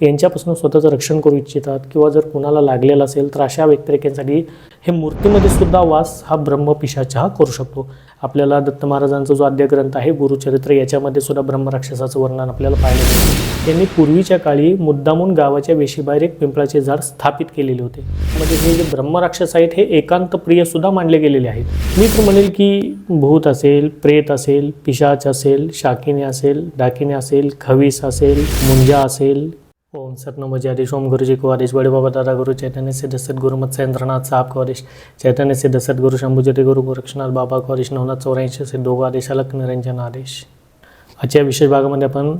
यांच्यापासून स्वतःचं रक्षण करू इच्छितात किंवा जर कुणाला लागलेलं असेल तर अशा व्यक्तिरेखांसाठी हे मूर्तीमध्ये सुद्धा वास हा ब्रह्मपिशाचा करू शकतो. आपल्याला दत्त महाराजांचा जो आद्य ग्रंथ आहे गुरुचरित्र याच्यामध्ये सुद्धा ब्रह्मराक्षसाचं वर्णन आपल्याला पाहायला मिळतं. त्यांनी पूर्वीच्या काळी मुद्दामून गावाच्या वेशीबाहेर एक पिंपळाचे झाड स्थापित केलेले होते. म्हणजे हे जे ब्रह्मराक्षस आहेत हे एकांत प्रिय सुद्धा मानले गेलेले आहेत. मी तर म्हणेल की भूत असेल प्रेत असेल पिशाच असेल शाकिनी असेल डाकिनी असेल खवीस असेल मुंजा असेल ओम सतनमजी आदेश। ओम गुरुजी को आदेश। बड़े बाबा दादा गुरु चैतन्य सिद्ध सद्गुरु मत सेंद्रनाथ साहब को आदेश। चैतन्य सिद्ध सद्गुरु शंभुज्योती गुरु गोरक्षनाथ बाबा को आदेश। नवनाथ चौऱ्याऐंशी से दोघं आदेश। अलक निरंजन आदेश। आजच्या विशेष भागामध्ये आपण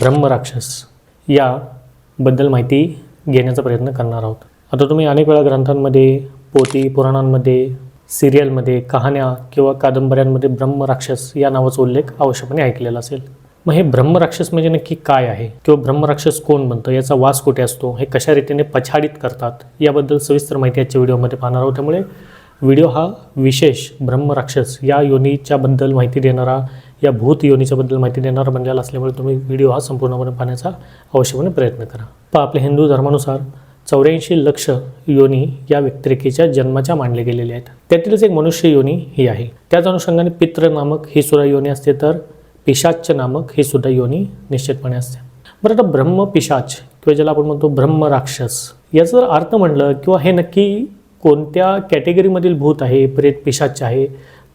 ब्रह्मराक्षस याबद्दल माहिती घेण्याचा प्रयत्न करणार आहोत. आता तुम्ही अनेक वेळा ग्रंथांमध्ये पोती पुराणांमध्ये सिरियलमध्ये कहाण्या किंवा कादंबऱ्यांमध्ये ब्रह्मराक्षस या नावाचा उल्लेख अवश्यपणे ऐकलेला असेल. मग हे ब्रह्मराक्षस म्हणजे नक्की काय आहे? किंवा ब्रह्मराक्षस कोण बनतं? याचा वास कुठे असतो? हे कशा रीतीने पछाडीत करतात? याबद्दल सविस्तर माहिती आजच्या व्हिडिओमध्ये पाहणार आहोत. त्यामुळे व्हिडिओ हा विशेष ब्रह्मराक्षस या योनीच्याबद्दल माहिती देणारा या भूत योनीच्याबद्दल माहिती देणारा बनलेला असल्यामुळे तुम्ही व्हिडिओ हा संपूर्णपणे पाहण्याचा अवश्यपणे प्रयत्न करा. पण आपल्या हिंदू धर्मानुसार चौऱ्याऐंशी लक्ष योनी या व्यक्तिरेखेच्या जन्माच्या मांडले गेलेले आहेत. त्यातीलच एक मनुष्य योनी ही आहे. त्याच अनुषंगाने पित्र नामक ही सुरा योनी असते तर पिशाच नामक ही सुद्धा योनी निश्चितपणे असते. बरं आता ब्रह्म पिशाच किंवा ज्याला आपण म्हणतो ब्रह्म राक्षस याचा जर अर्थ म्हणलं किंवा हे नक्की कोणत्या कॅटेगरीमधील भूत आहे प्रेत पिशाच आहे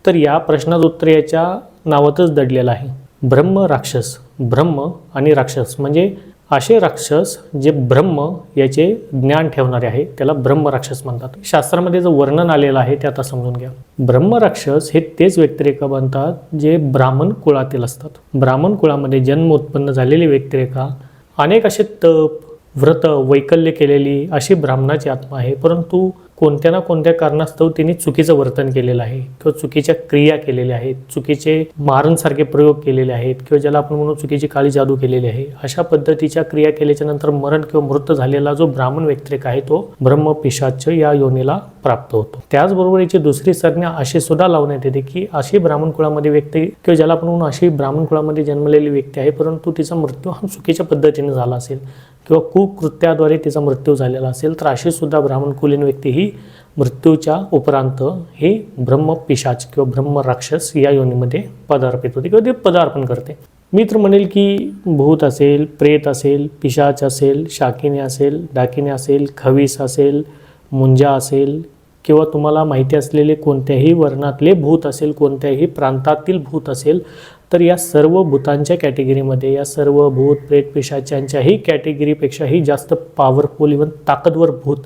तर या प्रश्नाचं उत्तर याच्या नावातच दडलेलं आहे. ब्रह्म राक्षस ब्रह्म आणि राक्षस म्हणजे असे राक्षस जे ब्रह्म याचे ज्ञान ठेवणारे आहे त्याला ब्रह्म राक्षस म्हणतात. शास्त्रामध्ये जो वर्णन आलेलं आहे ते आता समजून घ्या. ब्रह्म राक्षस हे तेच व्यक्तिरेखा बनतात जे ब्राह्मण कुळातील असतात. ब्राह्मण कुळामध्ये जन्म उत्पन्न झालेली व्यक्तिरेखा अनेक असे तप व्रत वैकल्य केलेली अशी ब्राह्मणाची आत्मा आहे परंतु कोणत्या ना कोणत्या कारणास्तव तिने चुकीचं वर्तन केलेलं आहे किंवा चुकीच्या क्रिया केलेल्या आहेत चुकीचे मारणसारखे प्रयोग केलेले आहेत किंवा ज्याला आपण म्हणू चुकीची काळी जादू केलेली आहे अशा पद्धतीच्या क्रिया केल्याच्यानंतर मरण किंवा मृत झालेला जो ब्राह्मण व्यक्तिरेक आहे तो ब्रह्मपिशाच या योनीला प्राप्त होतो. त्याचबरोबर याची दुसरी संज्ञा अशी सुद्धा लावण्यात येते की अशी ब्राह्मण कुळामध्ये व्यक्ती किंवा ज्याला आपण म्हणू अशी ब्राह्मण कुळामध्ये जन्मलेली व्यक्ती आहे परंतु तिचा मृत्यू हा चुकीच्या पद्धतीने झाला असेल किंवा कुकृत्याद्वारे तिचा मृत्यू झालेला असेल तर अशी सुद्धा ब्राह्मण कुलीन व्यक्ती ही मृत्यूच्या उपरांत हे ब्रह्म पिशाच किंवा ब्रह्म राक्षस या योनीमध्ये पदार्पित होते किंवा ते पदार्पण करते. मी तर म्हणेल की भूत असेल प्रेत असेल पिशाच असेल शाकिने असेल डाकिने असेल खवीस असेल मुंजा असेल किंवा तुम्हाला माहिती असलेले कोणत्याही वर्णातले भूत असेल कोणत्याही प्रांतातील भूत असेल तर या सर्व भूतांच्या कॅटेगरीमध्ये या सर्व भूत प्रेत पिशाच्यांच्याही कॅटेगरीपेक्षाही जास्त पॉवरफुल इवन ताकदवर भूत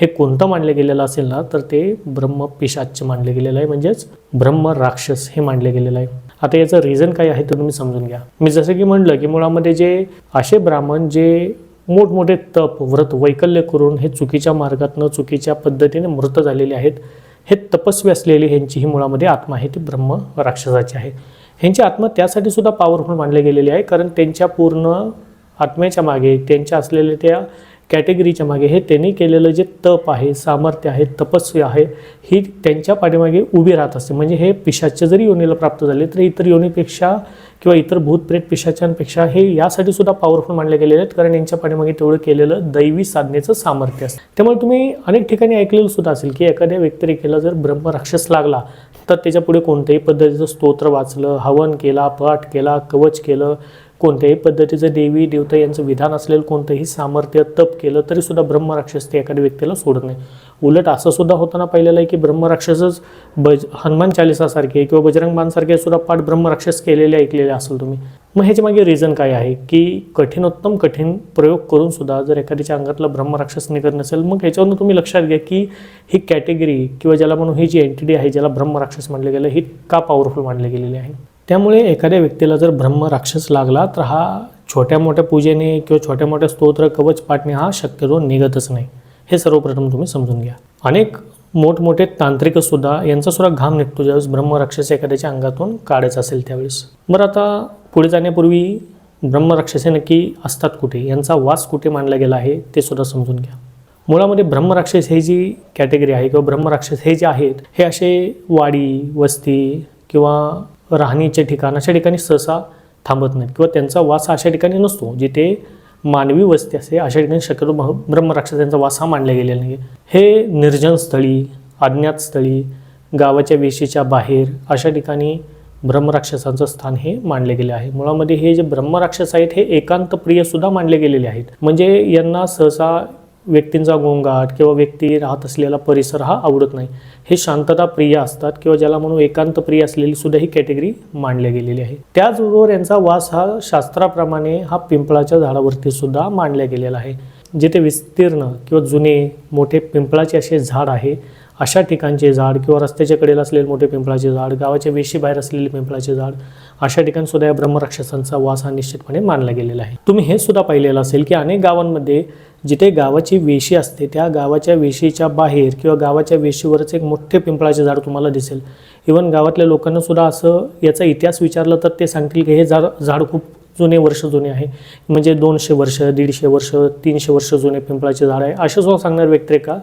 हे कोणतं मानलं गेलेलं असेल ना तर ते ब्रह्म पिशाच्य मानलं गेलेलं आहे. म्हणजेच ब्रह्म राक्षस हे मानलं गेलेलं आहे. आता याचं रिझन काय आहे ते तुम्ही समजून घ्या. मी जसं की म्हणलं की मुळामध्ये जे असे ब्राह्मण जे मोठमोठे तप व्रत वैकल्य करून हे चुकीच्या मार्गातनं चुकीच्या पद्धतीने मृत झालेले आहेत हे तपस्वी असलेली ह्यांची ही मुळामध्ये आत्मा आहे ती ब्रह्म राक्षसाची आहे. ह्यांची आत्मा त्यासाठी सुद्धा पॉवरफुल मानली गेलेली आहे कारण त्यांच्या पूर्ण आत्म्याच्या मागे त्यांच्या असलेल्या त्या कॅटेगरीच्या मागे हे त्यांनी केलेलं जे तप आहे सामर्थ्य आहे तपस्वी आहे ही त्यांच्या पाठीमागे उभी राहत असते. म्हणजे हे पिशाच्य जरी योनीला प्राप्त झाले तर इतर योनीपेक्षा किंवा इतर भूतप्रेत पिशाच्यांपेक्षा हे यासाठी सुद्धा पॉवरफुल मानले गेलेले आहेत. कारण यांच्या पाठीमागे तेवढं केलेलं दैवी साधनेचं सामर्थ्य असतं. त्यामुळे तुम्ही अनेक ठिकाणी ऐकलेलं सुद्धा असेल की एखाद्या व्यक्तिरेखेला जर ब्रह्मराक्षस लागला तर त्याच्यापुढे कोणत्याही पद्धतीचं स्तोत्र वाचलं हवन केला पाठ केला कवच केलं कोणत्याही पद्धतीचं देवी देवता यांचं विधान असलेलं कोणतंही सामर्थ्य तप केलं तरी सुद्धा ब्रह्मराक्षस ते एखाद्या व्यक्तीला सोडत नाही. उलट असं सुद्धा होताना पाहिलेलं आहे की ब्रह्मराक्षसच बज हनुमान चालिसासारखे किंवा बजरंग बाणसारखे सुद्धा पाठ ब्रह्मराक्षस केलेले ऐकलेले असेल तुम्ही. मग ह्याच्या मागे रिझन काय आहे? की कठीणोत्तम कठीण प्रयोग करून सुद्धा जर एखाद्याच्या अंगातला ब्रह्मराक्षस निघत नसेल मग ह्याच्यावरून तुम्ही लक्षात घ्या की ही कॅटेगरी किंवा ज्याला म्हणून ही जी एंटिटी आहे ज्याला ब्रह्मराक्षस मानले गेलं ही का पॉवरफुल मानली गेलेली आहे? त्यामुळे एखाद्या व्यक्तीला जर ब्रह्म राक्षस लागला तर हा छोट्या मोठ्या पूजेने किंवा छोट्या मोठ्या स्तोत्र कवच पाठणे हा शक्यतो निघतच नाही. हे सर्वप्रथम तुम्ही समजून घ्या. अनेक मोठमोठे तांत्रिकसुद्धा यांचासुद्धा यांचा सुद्धा घाम निघतो ज्यावेळेस ब्रह्मराक्षस एखाद्याच्या अंगातून काढायचं असेल त्यावेळेस. बरं आता पुढे जाण्यापूर्वी ब्रह्मराक्षसे नक्की असतात कुठे? यांचा वास कुठे मानला गेला आहे ते सुद्धा समजून घ्या. मुळामध्ये ब्रह्मराक्षस हे जी कॅटेगरी आहे किंवा ब्रह्मराक्षस हे जे आहेत हे असे वाडी वस्ती किंवा राहणीचे ठिकाण अशा ठिकाणी सहसा थांबत नाहीत किंवा त्यांचा वास अशा ठिकाणी नसतो जिथे मानवी वस्ती असते अशा ठिकाणी शक्यतो भ- ब्रह्मराक्षसांचा वास हा मांडला गेलेला नाही हे निर्जन स्थळी अज्ञात स्थळी गावाच्या वेशीच्या बाहेर अशा ठिकाणी ब्रह्मराक्षसांचं स्थान हे मानले गेले आहे. मुळामध्ये हे जे ब्रह्मराक्षस आहेत हे एकांत प्रिय मानले गेलेले आहेत. म्हणजे यांना सहसा व्यक्तींचा गोंगाट किंवा व्यक्ती राहत असलेला परिसर हा आवडत नाही. हे शांतता प्रिय असतात किंवा ज्याला म्हणून एकांत प्रिय असलेली सुद्धा ही कॅटेगरी मांडली गेलेली आहे. त्याचबरोबर यांचा वास हा शास्त्राप्रमाणे हा पिंपळाच्या झाडावरती सुद्धा मांडला गेलेला आहे. जिथे विस्तीर्ण किंवा जुने मोठे पिंपळाचे असे झाड आहे अशा ठिकाणचे झाड किंवा रस्त्याच्या कडेला असलेले मोठे पिंपळाचे झाड गावाच्या वेशीबाहेर असलेले पिंपळाचे झाड अशा ठिकाणी सुद्धा या ब्रह्मराक्षसांचा वास हा निश्चितपणे मानला गेलेला आहे. तुम्ही हे सुद्धा पाहिलेलं असेल की अनेक गावांमध्ये जिथे गावाची वेशी असते त्या गावाच्या वेशीच्या बाहेर किंवा गावाच्या वेशीवरच एक मोठे पिंपळाचे झाड तुम्हाला दिसेल. इवन गावातल्या लोकांना सुद्धा असं याचा इतिहास विचारला तर ते सांगतील की हे झाड झाड खूप जुने वर्ष जुने आहे. म्हणजे दोनशे वर्ष दीडशे वर्ष तीनशे वर्ष जुने पिंपळाचे झाड आहे. असे सुद्धा सांगणार व्यक्तिरेखा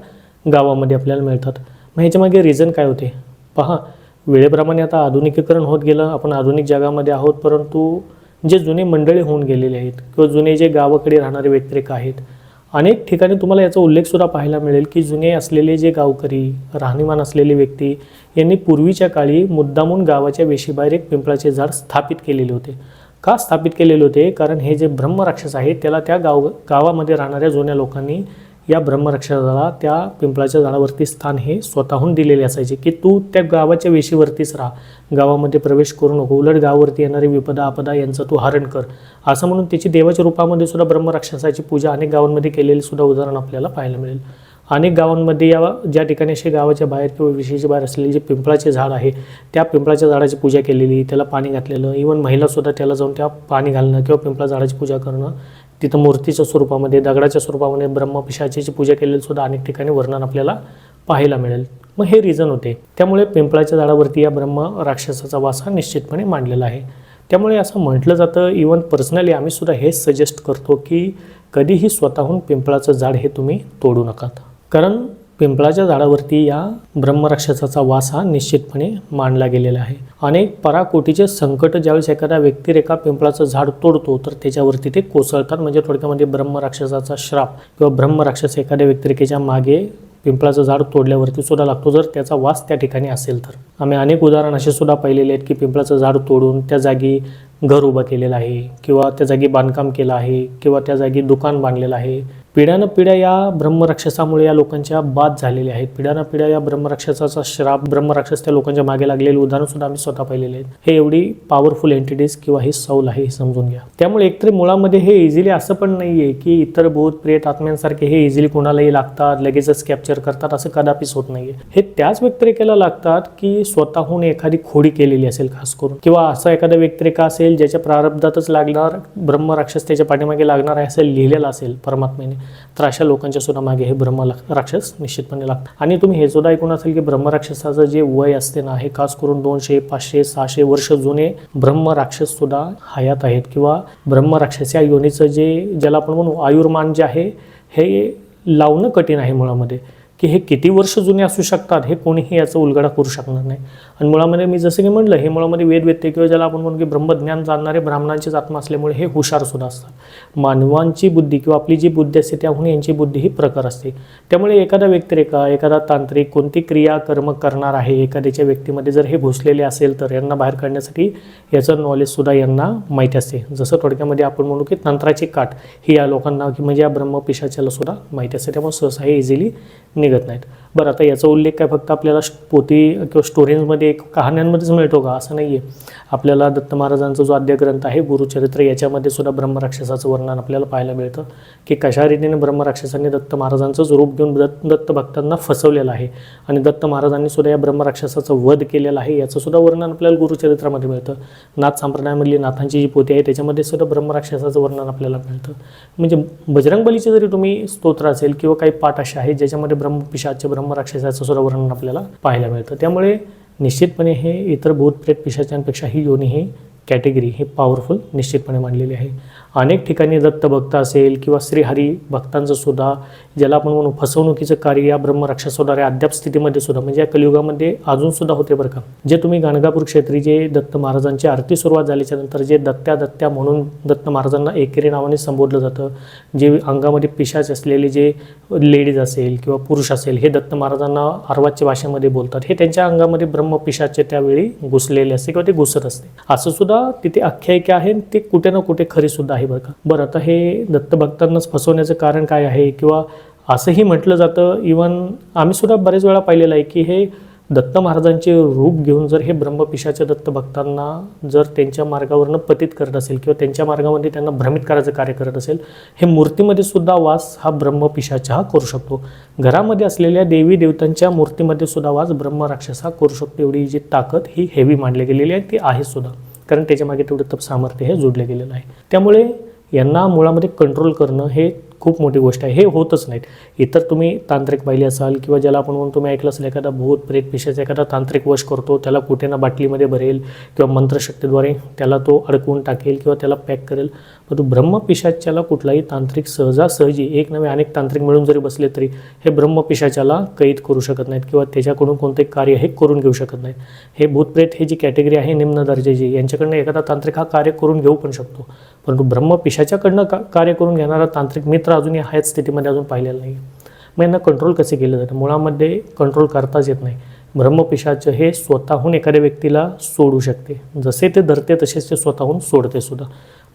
गावामध्ये आपल्याला मिळतात. मग ह्याच्यामागे रिझन काय होते? पहा वेळेप्रमाणे आता आधुनिकीकरण होत गेलं. आपण आधुनिक जगामध्ये आहोत परंतु जे जुने मंडळी होऊन गेलेले आहेत किंवा जुने जे गावाकडे राहणारे व्यक्तिरेखा आहेत अनेक ठिकाणी तुम्हाला याचा उल्लेखसुद्धा पाहायला मिळेल की जुने असलेले जे गावकरी राहणीमान असलेले व्यक्ती यांनी पूर्वीच्या काळी मुद्दामून गावाच्या वेशीबाहेर एक पिंपळाचे झाड स्थापित केलेले होते. का स्थापित केलेले होते? कारण हे जे ब्रह्मराक्षस आहे त्याला त्या गाव गावामध्ये राहणाऱ्या जुन्या लोकांनी या ब्रह्मराक्षसाला त्या पिंपळाच्या झाडावरती स्थान हे स्वतःहून दिलेले असायचे की तू त्या गावाच्या वेशीवरतीच राहा. गावामध्ये प्रवेश करू नको. उलट गावावरती येणारी विपदा आपदा यांचं तू हरण कर. असं म्हणून त्याची देवाच्या रूपामध्ये सुद्धा ब्रह्मरक्षसाची पूजा अनेक गावांमध्ये केलेली सुद्धा उदाहरण आपल्याला पाहायला मिळेल. अनेक गावांमध्ये या ज्या ठिकाणी असे गावाच्या बाहेर किंवा विशेष बाहेर असलेले जे पिंपळाचे झाड आहे त्या पिंपळाच्या झाडाची पूजा केलेली त्याला पाणी घातलेलं. इवन महिलासुद्धा त्याला जाऊन त्या पाणी घालणं किंवा पिंपळा झाडाची पूजा करणं तिथं मूर्तीच्या स्वरूपामध्ये दगडाच्या स्वरूपामध्ये ब्रह्मपिशाचीची पूजा केलेली सुद्धा अनेक ठिकाणी वर्णन आपल्याला पाहायला मिळेल. मग हे रिझन होते. त्यामुळे पिंपळाच्या झाडावरती या ब्रह्म राक्षसाचा वास हा निश्चितपणे मांडलेला आहे. त्यामुळे असं म्हटलं जातं इवन पर्सनली आम्ही सुद्धा हेच सजेस्ट करतो की कधीही स्वतःहून पिंपळाचं झाड हे तुम्ही तोडू नकात कारण पिंपळाच्या झाडावरती या ब्रह्मराक्षसाचा वास हा निश्चितपणे मांडला गेलेला आहे. अनेक पराकोटीचे संकट ज्यावेळेस एखादा व्यक्तिरेखा पिंपळाचं झाड तोडतो तर त्याच्यावरती ते कोसळतात. म्हणजे थोडक्यामध्ये ब्रह्मराक्षसाचा श्राप किंवा ब्रह्मराक्षस एखाद्या व्यक्तिरेखेच्या मागे पिंपळाचं झाड तोडल्यावरती सुद्धा लागतो. जर त्याचा वास त्या ठिकाणी असेल तर. आम्ही अनेक उदाहरण असे सुद्धा पाहिलेले आहेत की पिंपळाचं झाड तोडून त्या जागी घर उभं केलेलं आहे किंवा त्या जागी बांधकाम केलं आहे किंवा त्या जागी दुकान बांधलेलं आहे. पिढ्यानं पिढ्या या ब्रह्मराक्षसामुळे या लोकांच्या बाद झालेल्या आहेत. पिढ्यानं पिढ्या या ब्रह्मराक्षसाचा श्राप ब्रह्मराक्षस त्या लोकांच्या मागे लागलेलं उदाहरण सुद्धा आम्ही स्वतः पाहिलेले आहेत. हे एवढी पॉवरफुल एंटिटीज किंवा ही सौल आहे हे समजून घ्या. त्यामुळे एकतरी मुळामध्ये हे इझिली असं पण नाही आहे की इतर भूत प्रेत आत्म्यांसारखे हे इझिली कोणालाही लागतात लगेचच कॅप्चर करतात असं कदापिच होत नाही हे त्याच व्यक्तिरेखेला लागतात की स्वतःहून एखादी खोडी केलेली असेल खास करून. किंवा असा एखादा व्यक्तिरेखा असेल ज्याच्या प्रारब्धातच लागणार ब्रह्मराक्षस त्याच्या पाठीमागे लागणार आहे असं लिहिलेलं असेल परमात्म्याने. तर अशा लोकांच्या सुद्धा मागे हे ब्रह्म राक्षस निश्चितपणे लागतं आणि तुम्ही हे सुद्धा ऐकून असेल की ब्रह्मराक्षसाचं जे वय असते ना हे खास करून दोनशे पाचशे सहाशे वर्ष जुने ब्रह्मराक्षस सुद्धा हयात आहेत. किंवा ब्रह्मराक्षस या योनीचं जे ज्याला आपण म्हणू आयुर्मान जे आहे हे लावणं कठीण आहे मुळामध्ये. की हे किती वर्ष जुने असू शकतात हे कोणीही याचा उलगडा करू शकणार नाही. आणि मुळामध्ये मी जसं की म्हटलं हे मुळामध्ये वेद वेदते किंवा ज्याला आपण म्हणू की ब्रह्मज्ञान जाणणारे ब्राह्मणांचीच आत्मा असल्यामुळे हे हुशार सुद्धा असतात. मानवांची बुद्धी किंवा आपली जी बुद्धी असते त्याहून यांची बुद्धी ही प्रकार असते. त्यामुळे एखादा व्यक्तिरेखा एखादा तांत्रिक कोणती क्रिया कर्म करणार आहे एखाद्याच्या व्यक्तीमध्ये जर हे घुसलेले असेल तर यांना बाहेर काढण्यासाठी याचं नॉलेजसुद्धा यांना माहिती असते. जसं थोडक्यामध्ये आपण म्हणू की तंत्राची काठ ही या लोकांना की म्हणजे या ब्रह्मपिशाच्याला सुद्धा माहिती असते. त्यामुळे सहसा हे इझिली निघत नाहीत. बरं आता याचा उल्लेख काय फक्त आपल्याला पोती किंवा स्टोरेजमध्ये म्हणजे कहाण्यांमध्येच मिळतो का? असं नाही आहे आपल्याला दत्त महाराजांचा जो आद्यग्रंथ आहे गुरुचरित्र याच्यामध्ये सुद्धा ब्रह्मराक्षसाचं वर्णन आपल्याला पाहायला मिळतं की कशा रीतीने ब्रह्मराक्षसांनी दत्त महाराजांचंच रूप घेऊन दत्त दत्त भक्तांना फसवलेलं आहे. आणि दत्त महाराजांनी सुद्धा या ब्रह्मराक्षसाचं वध केलेलं आहे याचं सुद्धा वर्णन आपल्याला गुरुचरित्रामध्ये मिळतं. नाथ संप्रदायामधली नाथांची जी पोती आहे त्याच्यामध्ये सुद्धा ब्रह्मराक्षसाचं वर्णन आपल्याला मिळतं. म्हणजे बजरंगबलीचे जरी तुम्ही स्तोत्र असेल किंवा काही पाठ असे आहेत ज्याच्यामध्ये ब्रह्मपिशाचे ब्रह्मराक्षसाचं सुद्धा वर्णन आपल्याला पाहायला मिळतं. त्यामुळे निश्चितपणे हे इतर भूत प्रेत पिशाच्यांपेक्षा ही योनी ही कॅटेगरी ही पॉवरफुल निश्चितपणे मानलेली आहे. अनेक ठिकाणी दत्त भक्त असेल किंवा श्रीहरी भक्तांचं सुद्धा ज्याला आपण म्हणू फसवणुकीचं कार्य या ब्रह्मराक्षसद्वारे अद्याप स्थितीमध्ये सुद्धा म्हणजे या कलियुगामध्ये अजून सुद्धा होते बरं का. जे तुम्ही गाणगापूर क्षेत्री जे दत्त महाराजांची आरती सुरुवात झाल्याच्यानंतर जे दत्त्या दत्त्या म्हणून दत्त महाराजांना एकेरी नावाने संबोधलं जातं जे अंगामध्ये पिशाच असलेले जे लेडीज असेल किंवा पुरुष असेल हे दत्त महाराजांना अर्वाच्य भाषेमध्ये बोलतात. हे त्यांच्या अंगामध्ये ब्रह्मपिशाचे त्यावेळी घुसलेले असते किंवा ते घुसत असते. असं सुद्धा तिथे आख्यायिका आहे ते कुठे ना कुठे खरी सुद्धा आहे. बरं का? बरं आता हे दत्त भक्तांनाच फसवण्याचं कारण काय आहे? किंवा असंही म्हटलं जातं इवन आम्ही सुद्धा बरेच वेळा पाहिलेलं आहे की हे दत्त महाराजांचे रूप घेऊन जर हे ब्रह्मपिशाच्या दत्त भक्तांना जर त्यांच्या मार्गावरनं पतित करत असेल किंवा त्यांच्या मार्गामध्ये त्यांना भ्रमित करायचं कार्य करत असेल हे मूर्तीमध्ये सुद्धा वास हा ब्रह्मपिशाचा हा करू शकतो. घरामध्ये असलेल्या देवी देवतांच्या मूर्तीमध्ये सुद्धा वास ब्रह्मराक्षस हा करू शकतो. एवढी जी ताकद ही हेवी मानली गेलेली आहे ती आहे सुद्धा. कारण त्याच्यामागे तेवढं तप सामर्थ्य हे जोडलं गेलेलं आहे. त्यामुळे यांना मुळामध्ये कंट्रोल करणं हे खूप मोठी गोष्ट आहे. हे होतच नाहीत. इतर तुम्ही तांत्रिक पाहिले असाल किंवा ज्याला आपण म्हणून तुम्ही ऐकलं असेल एखादा भूत प्रेत पिशाचा एखादा तांत्रिक वश करतो त्याला कुठे ना बाटलीमध्ये भरेल किंवा मंत्रशक्तीद्वारे त्याला तो अडकवून टाकेल किंवा त्याला पॅक करेल. परंतु ब्रह्मपिशाच्याला कुठलाही तांत्रिक सहजासहजी एक नवे अनेक तांत्रिक मिळून जरी बसले तरी हे ब्रह्मपिशाच्याला कैद करू शकत नाहीत किंवा त्याच्याकडून कोणतेही कार्य हे करून घेऊ शकत नाहीत. हे भूतप्रेत हे जी कॅटेगरी आहे निम्न दर्जाची यांच्याकडनं एखादा तांत्रिक हा कार्य करून घेऊ पण शकतो. परंतु ब्रह्मपिशाच्याकडनं का कार्य करून घेणारा तांत्रिक मित्र अजूनही ह्याच स्थितीमध्ये अजून पाहिलेला नाही मग यांना कंट्रोल कसे केलं जातं मुळामध्ये कंट्रोल करताच येत नाही. ब्रह्मपिशाचं हे स्वतःहून एखाद्या व्यक्तीला सोडू शकते. जसे ते धरते तसेच ते स्वतःहून सोडते सुद्धा.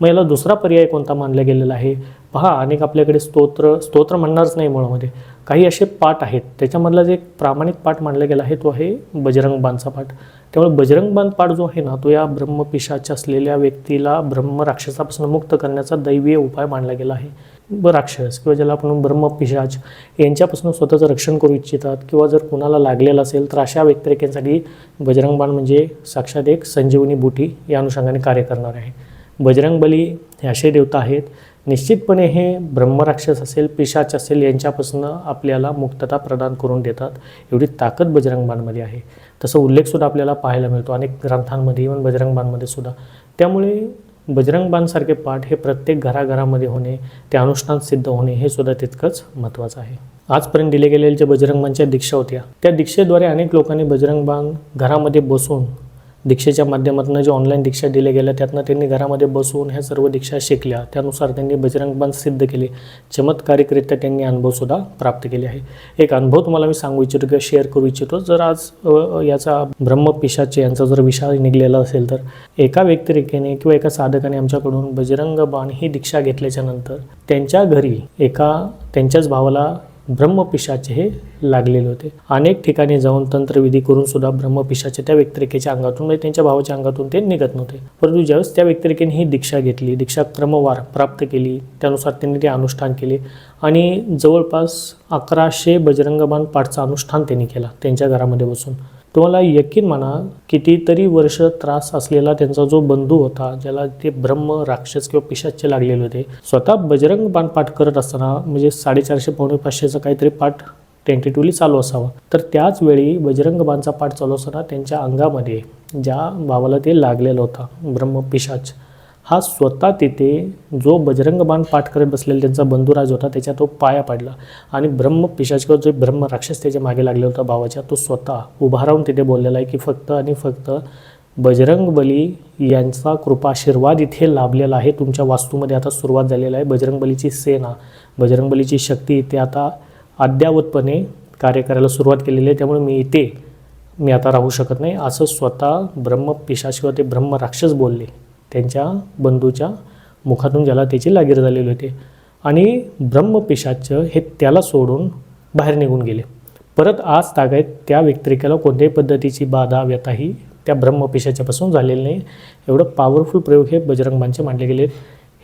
मग याला दुसरा पर्याय कोणता मानला गेलेला आहे? पहा अनेक आपल्याकडे स्तोत्र स्तोत्र म्हणणारच नाही मुळामध्ये. काही असे पाठ आहेत. त्याच्यामधला जे एक प्रामाणिक पाठ मानला गेला आहे तो आहे बजरंग बांधचा पाठ. त्यामुळे बजरंग बांध पाठ जो आहे ना तो या ब्रह्मपिशाच्या असलेल्या व्यक्तीला ब्रह्म राक्षसापासून मुक्त करण्याचा दैवीय उपाय मानला गेला आहे. राक्षस किंवा ज्याला आपण ब्रह्मपिशाच यांच्यापासून स्वतःचं रक्षण करू इच्छितात किंवा जर कुणाला लागलेलं असेल तर अशा व्यक्तिरेखांसाठी बजरंग बाण म्हणजे साक्षात एक संजीवनी बुटी या अनुषंगाने कार्य करणार आहे. बजरंग बली हे असे देवता आहेत. निश्चितपणे हे ब्रह्मराक्षस असेल पिशाच असेल यांच्यापासून आपल्याला मुक्तता प्रदान करून देतात. एवढी ताकद बजरंग बाणमध्ये आहे. तसं उल्लेखसुद्धा आपल्याला पाहायला मिळतो. अनेक ग्रंथांमध्ये इवन बजरंग बाणमध्ये सुद्धा. त्यामुळे बजरंग बाणसारखे पाठ हे प्रत्येक घराघरामध्ये होणे ते अनुष्ठान सिद्ध होणे हे सुद्धा तितकंच महत्त्वाचं आहे. आजपर्यंत दिले गेलेल्या ज्या बजरंग बाणच्या दीक्षा होत्या त्या दीक्षेद्वारे अनेक लोकांनी बजरंग बाण घरामध्ये बसून दीक्षेच्या माध्यमातून जे ऑनलाईन दीक्षा दिल्या गेल्या त्यातनं त्यांनी घरामध्ये बसून ह्या सर्व दीक्षा शिकल्या. त्यानुसार त्यांनी बजरंगबान सिद्ध केले. चमत्कारिकरित्या त्यांनी अनुभवसुद्धा प्राप्त केले आहे. एक अनुभव तुम्हाला मी सांगू इच्छितो किंवा शेअर करू इच्छितो. जर आज याचा ब्रह्मपिशाचे यांचा जर विषय निघलेला असेल तर एका व्यक्तिरेखेने किंवा एका साधकाने आमच्याकडून बजरंग बाण ही दीक्षा घेतल्याच्या नंतर त्यांच्या घरी एका त्यांच्याच भावाला ब्रह्मपिशाचे हे लागलेले होते. अनेक ठिकाणी जाऊन तंत्रविधी करून सुद्धा ब्रह्मपिशाचे त्या व्यक्तिरेखेच्या अंगातून म्हणजे त्यांच्या भावाच्या अंगातून ते निघत नव्हते. परंतु ज्यावेळेस त्या व्यक्तिरेखेने ही दीक्षा घेतली दीक्षा क्रमवार प्राप्त केली त्यानुसार त्यांनी ते अनुष्ठान केले आणि जवळपास अकराशे बजरंगबाण पाठचा अनुष्ठान त्यांनी केला त्यांच्या घरामध्ये बसून. तुम्हाला यकीन म्हणा कितीतरी वर्ष त्रास असलेला त्यांचा जो बंधू होता ज्याला ते ब्रह्म राक्षस किंवा पिशाचे लागलेले होते स्वतः बजरंग बाण पाठ करत असताना म्हणजे साडेचारशे पावणे पाचशेचा काहीतरी पाठ टेंटेटिव्हली चालू असावा. तर त्याच वेळी बजरंग बाणचा पाठ चालू असताना त्यांच्या अंगामध्ये ज्या भावाला ते लागलेला होता ब्रह्म पिशाच हा स्वतः तिथे जो बजरंग बाण पाठ करत बसलेला त्यांचा बंधुराज होता त्याच्या तो पाया पडला. आणि ब्रह्म पिशाच जो ब्रह्म राक्षस त्याच्यामागे लागले होता भावाच्या तो स्वतः उभा राहून तिथे बोललेला आहे की फक्त आणि फक्त बजरंग बली यांचा कृपाशीर्वाद इथे लाभलेला आहे. तुमच्या वास्तूमध्ये आता सुरुवात झालेला आहे. बजरंग बलीची सेना बजरंग बलीची शक्ती इथे आता अद्यावतपणे कार्य करायला सुरुवात केलेली आहे. त्यामुळे मी इथे मी आता राहू शकत नाही. असं स्वतः ब्रह्म पिशाच ते ब्रह्म राक्षस बोलले. त्यांच्या बंधूच्या मुखातून ज्याला त्याची लागीर झालेली होती. आणि ब्रह्मपिशाच हे त्याला सोडून बाहेर निघून गेले. परत आज तागायत त्या व्यक्तिरेखेला कोणत्याही पद्धतीची बाधा व्यथाही त्या ब्रह्मपिशाच्यापासून झालेली नाही. एवढं पॉवरफुल प्रयोग हे बजरंगबांचे मांडले गेले आहेत.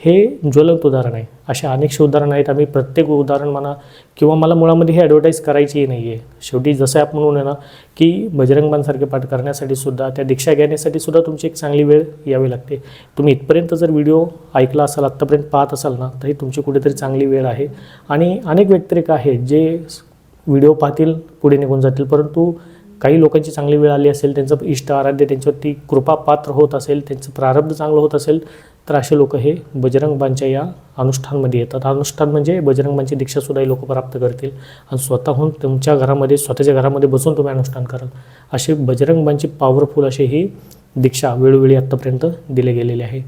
हे ज्वलंत उदाहरण आहे. असे अनेकशे उदाहरणं आहेत. आम्ही प्रत्येक उदाहरण म्हणा किंवा मला मुळामध्ये हे ॲडव्हर्टाईज करायचीही नाही आहे शेवटी जसं आपण म्हणून आहे ना की बजरंगबांसारखे पाठ करण्यासाठी सुद्धा त्या दीक्षा घेण्यासाठी सुद्धा तुमची एक चांगली वेळ यावी लागते. तुम्ही इथपर्यंत जर व्हिडिओ ऐकला असाल आत्तापर्यंत पाहत असाल ना तरी तुमची कुठेतरी चांगली वेळ आहे. आणि अनेक व्यक्तिरेखा आहेत जे व्हिडिओ पाहतील पुढे निघून जातील. परंतु काही लोकांची चांगली वेळ आली असेल त्यांचं इष्ट आराध्य त्यांच्यावरती कृपा पात्र होत असेल त्यांचं प्रारब्ध चांगलं होत असेल तर असे लोक हे बजरंगबांच्या या अनुष्ठानमध्ये येतात. अनुष्ठान म्हणजे बजरंगबांची दीक्षासुद्धा हे लोक प्राप्त करतील. आणि स्वतःहून तुमच्या घरामध्ये स्वतःच्या घरामध्ये बसून तुम्ही अनुष्ठान कराल. असे बजरंगबांची पॉवरफुल असे ही दीक्षा वेळोवेळी आत्तापर्यंत दिले गेलेले आहे.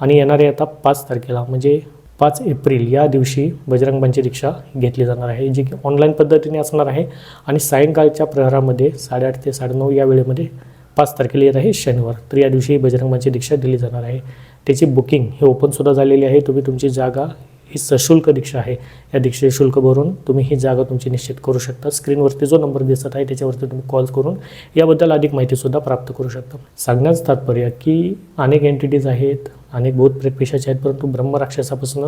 आणि येणारे आता पाच तारखेला म्हणजे पाच एप्रिल या दिवशी बजरंगबांची दीक्षा घेतली जाणार आहे जी की ऑनलाईन पद्धतीने असणार आहे. आणि सायंकाळच्या प्रहरामध्ये साडेआठ ते साडेनऊ या वेळेमध्ये पाच तारखेला येत आहे शनिवार. तर या दिवशी बजरंगबांची दीक्षा दिली जाणार आहे. त्याची बुकिंग हे ओपनसुद्धा झालेली आहे. तुम्ही तुमची जागा ही सशुल्क दीक्षा आहे. या दीक्षेचे शुल्क भरून तुम्ही ही जागा तुमची निश्चित करू शकता. स्क्रीनवरती जो नंबर दिसत आहे त्याच्यावरती तुम्ही कॉल करून याबद्दल अधिक माहितीसुद्धा प्राप्त करू शकता. सांगण्याचं तात्पर्य की अनेक एंटिटीज आहेत अनेक भूत प्रेत आहेत परंतु ब्रह्मराक्षसापासून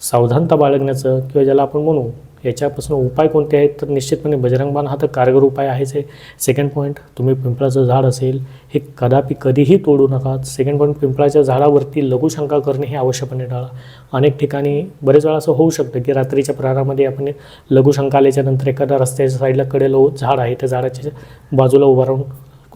सावधानता बाळगण्याचं किंवा ज्याला आपण म्हणू याच्यापासून उपाय कोणते आहेत? तर निश्चितपणे बजरंगबाण हा तर कारगर उपाय आहेच आहे. सेकंड पॉईंट तुम्ही पिंपळाचं झाड असेल हे कदापि कधीही तोडू नका. सेकंड पॉईंट पिंपळाच्या झाडावरती लघुशंका करणे हे आवश्यकपणे टाळा. अनेक ठिकाणी बरेच वेळा असं होऊ शकतं की रात्रीच्या प्रहारामध्ये आपण लघुशंका आल्याच्यानंतर एखादा रस्त्याच्या साईडला कडेल झाड आहे त्या झाडाच्या बाजूला उभा राहून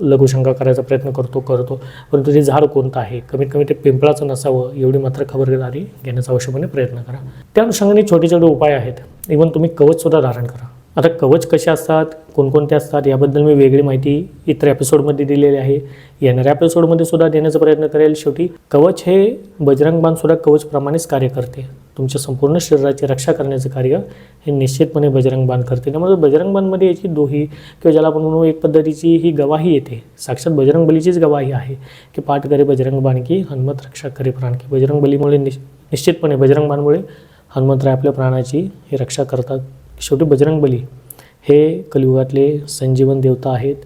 लघुशंका करायचा प्रयत्न करतो करतो. परंतु ते झाड कोणतं आहे कमीत कमी ते पिंपळाचं नसावं एवढी मात्र खबरदारी घेण्याचा आवश्यकपणे प्रयत्न करा. त्या अनुषंगाने छोटे छोटे उपाय आहेत. इव्हन तुम्ही कवचसुद्धा धारण करा. आता कवच कसे असतात कोणकोणते असतात याबद्दल मी वेगळी माहिती इतर एपिसोडमध्ये दिलेली आहे. येणाऱ्या एपिसोडमध्ये सुद्धा देण्याचा प्रयत्न करेल. शेवटी कवच हे बजरंग बाणसुद्धा कवचप्रमाणेच कार्य करते. तुमच्या संपूर्ण शरीराची रक्षा करण्याचं कार्य हे निश्चितपणे बजरंगबाण करते. त्यामुळे बजरंगबाणमध्ये याची दोही किंवा ज्याला आपण म्हणू एक पद्धतीची ही गवाही येते. साक्षात बजरंगबलीचीच गवाही आहे की पाठ करे बजरंगबाण की हनुमत रक्षा करे प्राण की. बजरंगबलीमुळे निश् निश्चितपणे बजरंगबाणमुळे हनुमंतराय आपल्या प्राणाची ही रक्षा करतात. शेवटी बजरंगबली हे कलियुगातले संजीवन देवता आहेत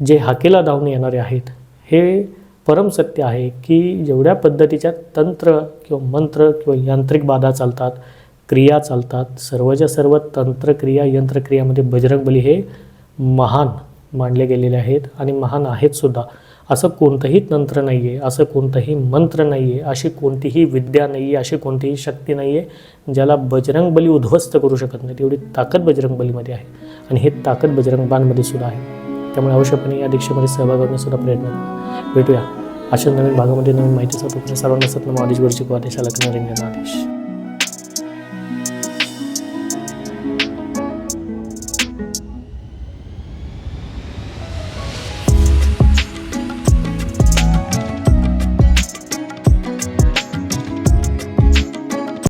जे हाकेला धावून येणारे आहेत. हे परम सत्य आहे की जेवढ्या पद्धतीच्या तंत्र किंवा मंत्र किंवा यांत्रिक बाधा चालतात क्रिया चालतात सर्वच्या सर्व तंत्रक्रिया यंत्रक्रियामध्ये बजरंगबली हे महान मानले गेलेले आहेत आणि महान आहेत सुद्धा. असं कोणतंही तंत्र नाही आहे असं कोणतंही मंत्र नाही आहे अशी कोणतीही विद्या नाही आहे अशी कोणतीही शक्ती नाही आहे ज्याला बजरंगबली उद्ध्वस्त करू शकत नाही तेवढी ताकद बजरंगबलीमध्ये आहे. आणि हे ताकद बजरंगबांमध्ये सुद्धा आहे. त्यामुळे अवश्यपणे या दीक्षेमध्ये सहभाग होण्यासुद्धा प्रयत्न भेटूया. अशा नवीन भागामध्ये नवीन माहितीचा सर्वांना सत्य आदेश. गुरुची आदेशाला करणारे आदेश.